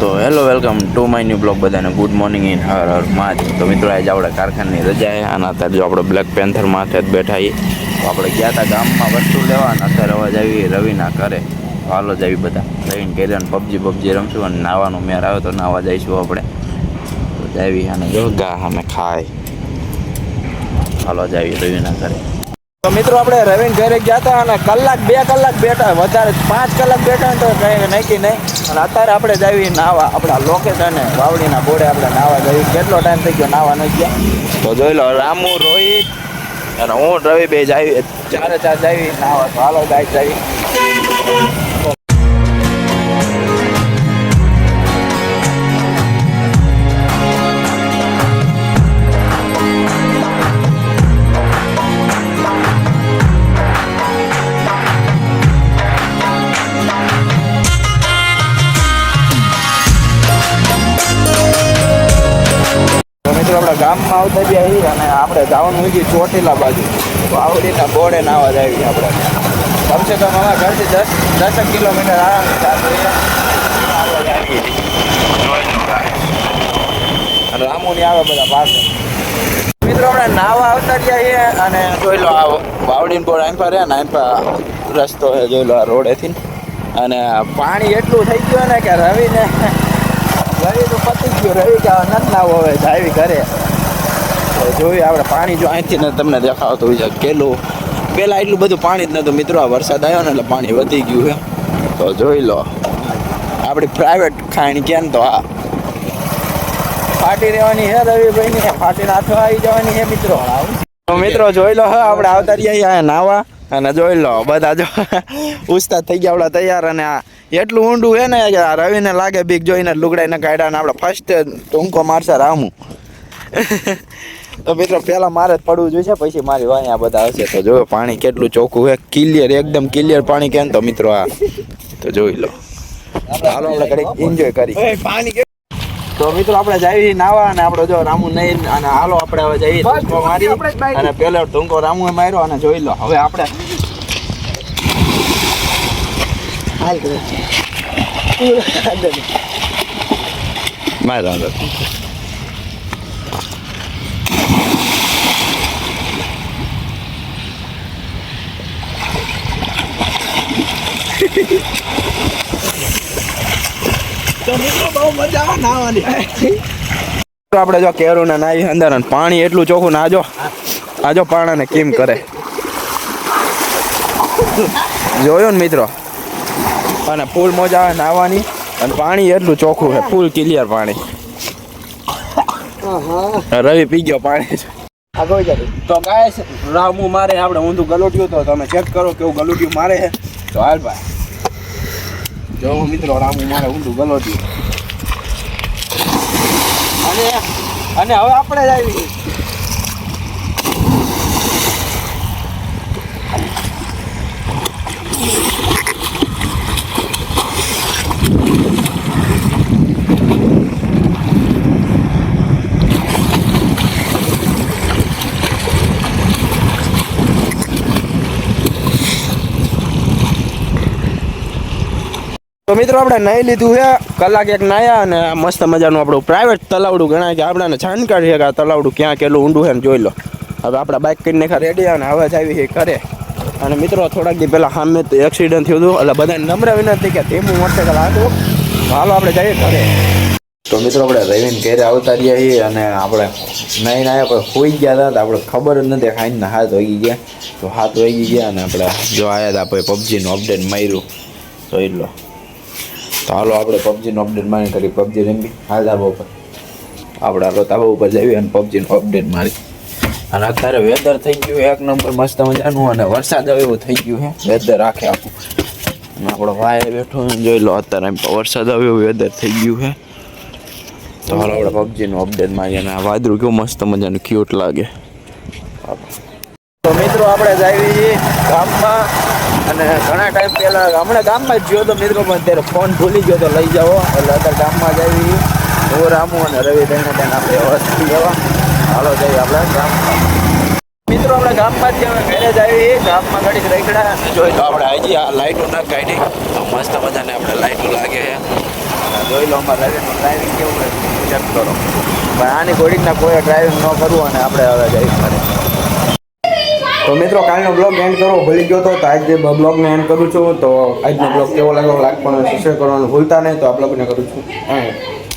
તો hello welcome to my new blog બધાને. Good morning in her her much તો મિત્રો આજે આપણે કારખાનાની રજા છે. અને અત્યારે જો આપણે બ્લેક પેન્થર માથે જ બેઠા છીએ. તો આપણે ગયા હતા ગામમાં વસ્તુ લેવા અને અત્યારે અવાજ આવી રવિના ઘરે. હાલો જ આવી બધા. રહીને કરી અને પબજી પબજી રમશું અને નાવાનું મેર આવે તો નાવા જઈશું આપણે. તો જાવી અને જો ગા અમે ખાય. હાલો જ આવી રવિના ઘરે. તો મિત્રો આપણે રવિન ઘરે ગયા હતા અને કલાક બે કલાક બેઠા વધારે પાંચ કલાક બેઠા તો કંઈ નક્કી નહીં. અને અત્યારે આપણે જઈએ નાવા આપણા લોકેશને વાવડીના બોર્ડે આપણે નાવા જઈએ કેટલો ટાઈમ થઈ ગયો નાવા નહીં ગયા? તો જોઈ લો રામુ રોહિત અને હું રવિ બે જાવી ચારે ચાર જાવી નાવા તો હાલો ગાય જાવી ગામમાં આવતા છીએ અને આપણે જવાનું હોય ચોટીલા બાજુ. વાવડીના બોર્ડે નાવા જાય આપણે. કમસે કમ અમારા ઘરથી દસ દસક કિલોમીટર આરામ રામુની આવે બધા પાસે. મિત્રો, આપણે નાવા આવતા રહ્યા અને જોઈ લો આ વાવડીન બોર્ડ આંપા રહ્યા ને આંપા રસ્તો જોઈ લો આ રોડેથી. અને પાણી એટલું થઈ ગયું ને કે રવિને રવિ તો પતી ગયું રવિ કે નથી નાવો હવે જાવી ઘરે. જોઈએ આપણે પાણી જો અહીંથી તમને દેખાવતું હોય છે કેલું પહેલાં એટલું બધું પાણી જ નહોતું મિત્રો, આ વરસાદ આવ્યો ને એટલે પાણી વધી ગયું છે. તો જોઈ લો, આપણી પ્રાઇવેટ ખાણી કેમ તો આ? ફાટી રહેવાની છે રવિભાઈની ફાટી નાથો આવી જવાની હે મિત્રો? તો મિત્રો, જોઈ લો, હા, આપણે આવતા રહીએ અહીંયા નાવા, અને જોઈ લો, બધા જો ઉસ્તાદ થઈ ગયા, આપણા તૈયાર, અને આ એટલું ઊંડું હે ને કે આ રવિને લાગે બીક જોઈને લુગડાઈને કાઢ્યા ને આપણે ફર્સ્ટ ટૂંકો મારશે રામુ. તો મિત્રો પહેલાં મારે જ પડવું જોઈશે પછી મારી વાય આ બધા હશે. તો જો પાણી કેટલું ચોખ્ખું હે. ક્લિયર એકદમ ક્લિયર પાણી કેમ તો મિત્રો આ? તો જોઈ લો. હાલો આપણે ઘડીક એન્જોય કરી. પાણી તો મિત્રો આપણે જઈએ નાવા અને આપણે જો રામુ નહીં અને હાલો આપણે હવે જઈએ મારી અને પેલો ટૂંકો રામુએ માર્યો અને જોઈ લો. હવે આપણે માર્યો અંદર આપણે જો કેરું ને નાઈ અંદર પાણી એટલું ચોખ્ખું ના જો આજો પાણાને કેમ કરે. જોયો ને મિત્રો? અને ફૂલ મોજા આવે નાવાની અને પાણી એટલું ચોખ્ખું છે ફૂલ ક્લિયર પાણી. રવિ પી ગયો પાણી. તો ગાય રામુ મારે આપણે ઊંધું ગલોટ્યું તો તમે ચેક કરો કેવું ગલોટ્યું મારે છે. તો હાલ ભાઈ. જો મિત્રો રામુ મારે ઊંધું ગલોટ્યું. અને અને હવે આપણે જ આવી તો મિત્રો આપણે નાહી લીધું છે કલાક એક નાયા અને મસ્ત મજાનું આપણું પ્રાઇવેટ તલાવડું ગણાય કે આપણાને જાણકારી છે કે આ તલાવડું ક્યાં કેટલું ઊંડું છે ને જોઈ લો. હવે આપણા બાઇક કરીને ખા રેડી અને હવે જ આવી કરે અને મિત્રો થોડાક દી પહેલાં સામે તો એક્સિડન્ટ થયું હતું. એટલે બધાને નમ્ર વિનંતી કે ધીમું મોટરસાઇકલ હતું તો હાલો આપણે જઈએ ઘરે. તો મિત્રો આપણે રવિને ઘેરે આવતા રહ્યા છીએ અને આપણે નહીં નાયા આપણે હોઈ ગયા હતા. તો આપણે ખબર જ નથી ખાઈને હાથ વાગી ગયા. તો હાથ વાગી ગયા અને આપણે જો આવ્યા હતા, આપણે પબજીનું અપડેટ માર્યું. જોઈ લો. તો હાલો આપણે પબજીનો અપડેટ મારી કરી પબજી રમી. હાલ ધાબા ઉપર. આપણે હાલો ધાબા ઉપર જઈએ અને પબજીનો અપડેટ મારી અને અત્યારે વેધર થઈ ગયું એક નંબર મસ્ત મજાનું અને વરસાદ આવે એવું થઈ ગયું છે. વેધર રાખે આખું. અને આપણો ભાઈ બેઠો જોઈ લો, અત્યારે એમ વરસાદ આવ્યો વેધર થઈ ગયું હે તો હાલો આપણે પબજીનું અપડેટ મારી અને આ વાદળું કેવું મસ્ત મજાનું ક્યુટ લાગે. તો મિત્રો આપણે જાવી છીએ ગામમાં. અને ઘણા ટાઈમ પહેલાં હમણાં ગામમાં જ ગયો તો મિત્રો પણ ત્યારે ફોન ભૂલી ગયો તો લઈ જાઓ. એટલે અત્યારે ગામમાં જ આવી હું રામુ અને રવિ થઈને ત્યાં આપણે વ્યવસ્થિત જવા હાલો, જઈએ આપણે ગામમાં. મિત્રો, આપણે ગામમાં જ ઘરે જ આવી ગામમાં ઘડીક રેકડા જોઈ લો આપણે આવી આ લાઈટો ના કાઢી. મસ્ત મજાને આપણે લાઈટો લાગે છે. જોઈ લો અમારે રવિનું કેવું હોય ચેક કરો. પણ આની ગોડીના કોઈ ડ્રાઇવિંગ ન કરવું અને આપણે હવે જઈ ઘરે તો મિત્રો, કાલનો બ્લોગ એન્ડ કરો ભૂલી ગયો તો તો આજે બ્લોગને એન્ડ કરું છું, તો આજનો બ્લોગ કેવો લાગ્યો લાઈક પણ શેર કરવાનું ભૂલતા નહીં, તો આ બ્લોગને કરું છું end.